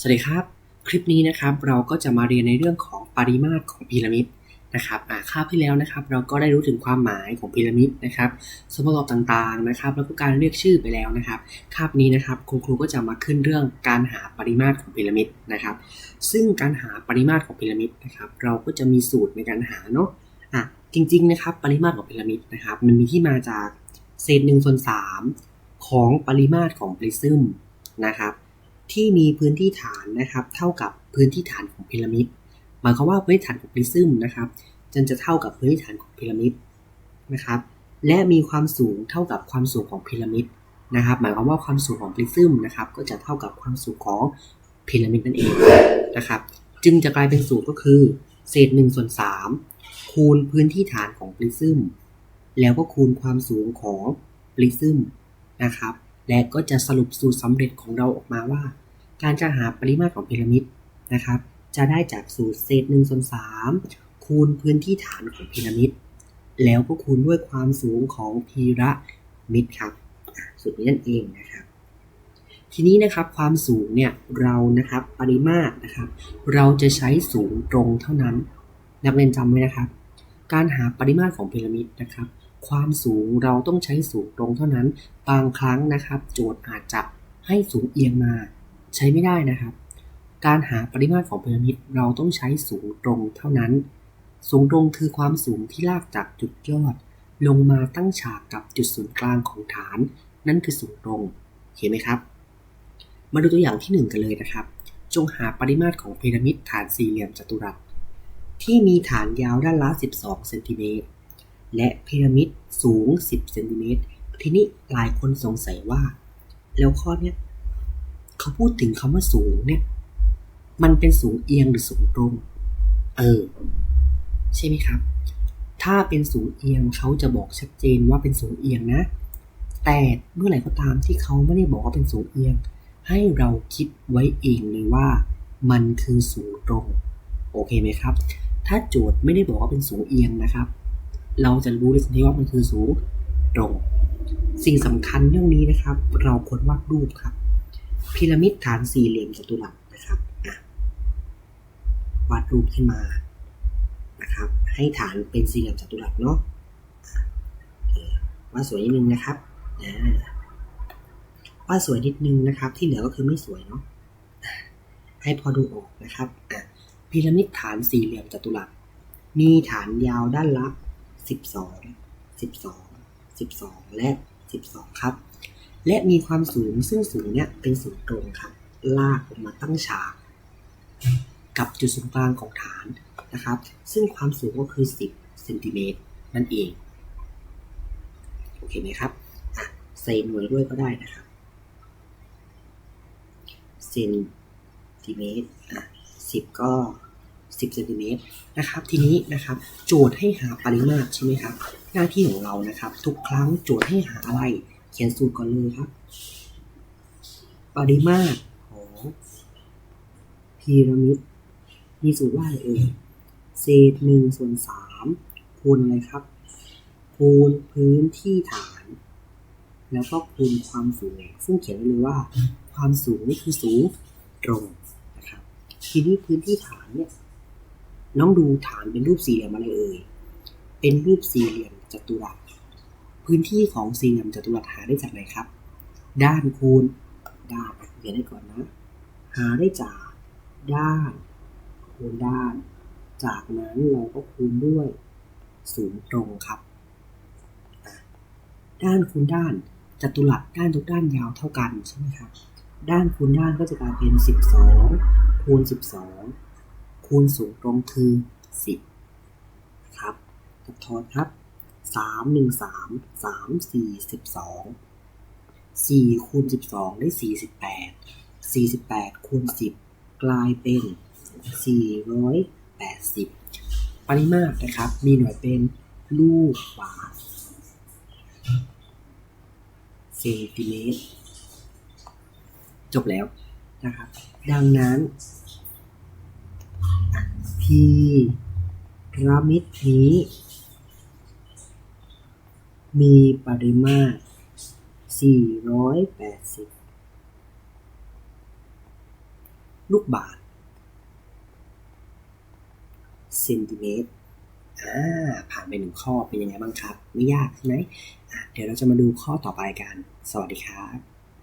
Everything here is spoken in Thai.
สวัสดีครับ คลิปนี้นะครับเราก็จะมาเรียนในเรื่องของปริมาตรของพีระมิดนะครับอ่าคาบที่แล้วนะครับ เราก็ได้รู้ถึงความหมายของพีระมิดนะครับส่วนประกอบต่างๆนะครับ แล้วก็การเรียกชื่อไปแล้วนะครับคาบนี้นะครับคุณครูก็จะมาขึ้นเรื่องการหาปริมาตรของพีระมิดนะครับ ซึ่งการหาปริมาตรของพีระมิดนะครับ เราก็จะมีสูตรในการหาเนาะอะจริงๆนะครับปริมาตรของพีระมิดนะครับมันมีที่มาจากเศษหนึ่งส่วนสามของปริมาตรของปริซึมนะครับ ที่มีพื้นที่ฐานนะครับ เท่ากับพื้นที่ฐานของพีระมิดหมายความว่าพื้นที่ฐานของปริซึมนะครับจะจะเท่ากับพื้นที่ฐานของพีระมิดนะครับ และมีความสูงเท่ากับความสูงของพีระมิดนะครับ หมายความว่าความสูงของปริซึมนะครับ ก็จะเท่ากับความสูงของพีระมิดนั่นเองนะครับ จึงจะกลายเป็นสูตรก็คือ เศษ1ส่วน3คูณพื้นที่ฐานของปริซึมแล้วก็คูณความสูงของปริซึมนะครับ และก็จะสรุปสูตรสำเร็จของเราออกมาว่า การจะหาปริมาตรของพีระมิดนะครับ จะได้จากสูตรเศษหนึ่งส่วนสามคูณพื้นที่ฐานของพีระมิด แล้วก็คูณด้วยความสูงของพีระมิดครับสูตรนี้นั่นเองนะครับ ทีนี้นะครับความสูงเนี่ยเรานะครับปริมาตรนะครับ เราจะใช้สูงตรงเท่านั้น นักเรียนจำไว้นะครับ การหาปริมาตรของพีระมิดนะครับ ความสูงเราต้องใช้สูงตรงเท่านั้น บางครั้งนะครับ โจทย์อาจจะให้สูงเอียงมา ใช้ไม่ได้นะครับ การหาปริมาตรของพีระมิดเราต้องใช้สูงตรงเท่านั้น สูงตรงคือความสูงที่ลากจากจุดยอด ลงมาตั้งฉากกับจุดศูนย์กลางของฐาน นั่นคือสูงตรงเห็นไหมครับ มาดูตัวอย่างที่ 1 กันเลยนะครับ จงหาปริมาตรของพีระมิดฐานสี่เหลี่ยมจัตุรัสที่มีฐานยาวด้านละ 12 เซนติเมตร และพีระมิดสูง 10 เซนติเมตร ทีนี้หลายคนสงสัยว่า แล้วข้อเนี้ยเขาพูดถึงคำว่าสูงเนี่ย มันเป็นสูงเอียงหรือสูงตรง เออ ใช่ไหมครับ ถ้าเป็นสูงเอียงเขาจะบอกชัดเจนว่าเป็นสูงเอียงนะ แต่เมื่อไหร่ก็ตามที่เขาไม่ได้บอกว่าเป็นสูงเอียง ให้เราคิดไว้เองเลยว่า มันคือสูงตรง โอเคไหมครับ ถ้าโจทย์ไม่ได้บอกว่าเป็นสูงเอียงนะครับ เราจะรู้เลยทันทีว่ามันคือสูงตรง สิ่งสำคัญเรื่องนี้นะครับ เราควรวาดรูปครับ พีระมิดฐานสี่เหลี่ยมจัตุรัสนะครับวาดรูปขึ้นมานะครับ ให้ฐานเป็นสี่เหลี่ยมจัตุรัสเนาะวาดสวยนิดนึงนะครับวาดสวยนิดนึงนะครับ ที่เหลือก็คือไม่สวยเนาะให้พอดูออกนะครับพีระมิดฐานสี่เหลี่ยมจัตุรัส มีฐานยาวด้านละ 12 12 12และ12ครับ และมีความสูงซึ่งสูงเนี่ยเป็นสูงตรงครับ ลากออกมาตั้งฉากกับจุดศูนย์กลางของฐานนะครับ ซึ่งความสูงก็คือ 10เซนติเมตรนั่นเอง โอเคไหมครับ อะ ใส่หน่วยด้วยก็ได้นะครับเซนติเมตร อะ10 ก็ 10เซนติเมตรนะครับทีนี้นะครับโจทย์ให้หาปริมาตรใช่ไหมครับ หน้าที่ของเรานะครับ ทุกครั้งโจทย์ให้หาอะไร เขียนสูตรก่อนเลยครับ ปริมาตรของพีระมิดมีสูตรว่าอะไรเอ่ยเศษหนึ่งส่วนสามคูณอะไรครับ คูณพื้นที่ฐาน แล้วก็คูณความสูง ซึ่งเขียนไว้เลยว่า ความสูงนี่คือสูงตรงนะครับ ทีนี้พื้นที่ฐานเนี่ย น้องดูฐานเป็นรูปสี่เหลี่ยมอะไรเอ่ย เป็นรูปสี่เหลี่ยมจัตุรัส พื้นที่ของสี่เหลี่ยมจัตุรัสหาได้จากไหนครับ ด้านคูณ ด้านเขียนได้ก่อนนะ หาได้จากด้านคูณด้าน จากนั้นเราก็คูณด้วยศูนย์ตรงครับ ด้านคูณด้านจัตุรัสด้านทุกด้านยาวเท่ากันใช่ไหมครับ ด้านคูณด้านก็จะกลายเป็น 12คูณ12 คูณศูนย์ตรงคือ 10นะครับตัดทอนครับ 3 1 3 3 4 12 4คูณ12 ได้ 48 48คูณ10 กลายเป็น 480 ปริมาตรนะครับ มีหน่วยเป็นลูกบาศก์เซนติเมตร จบแล้วนะครับ ดังนั้น พีระมิดนี้ มีปริมาตร 480 ลูกบาศก์เซนติเมตร อ่า ผ่านไปหนึ่งข้อเป็นยังไงบ้างครับ ไม่ยากใช่ไหมเดี๋ยวเราจะมาดูข้อต่อไปกัน สวัสดีครับ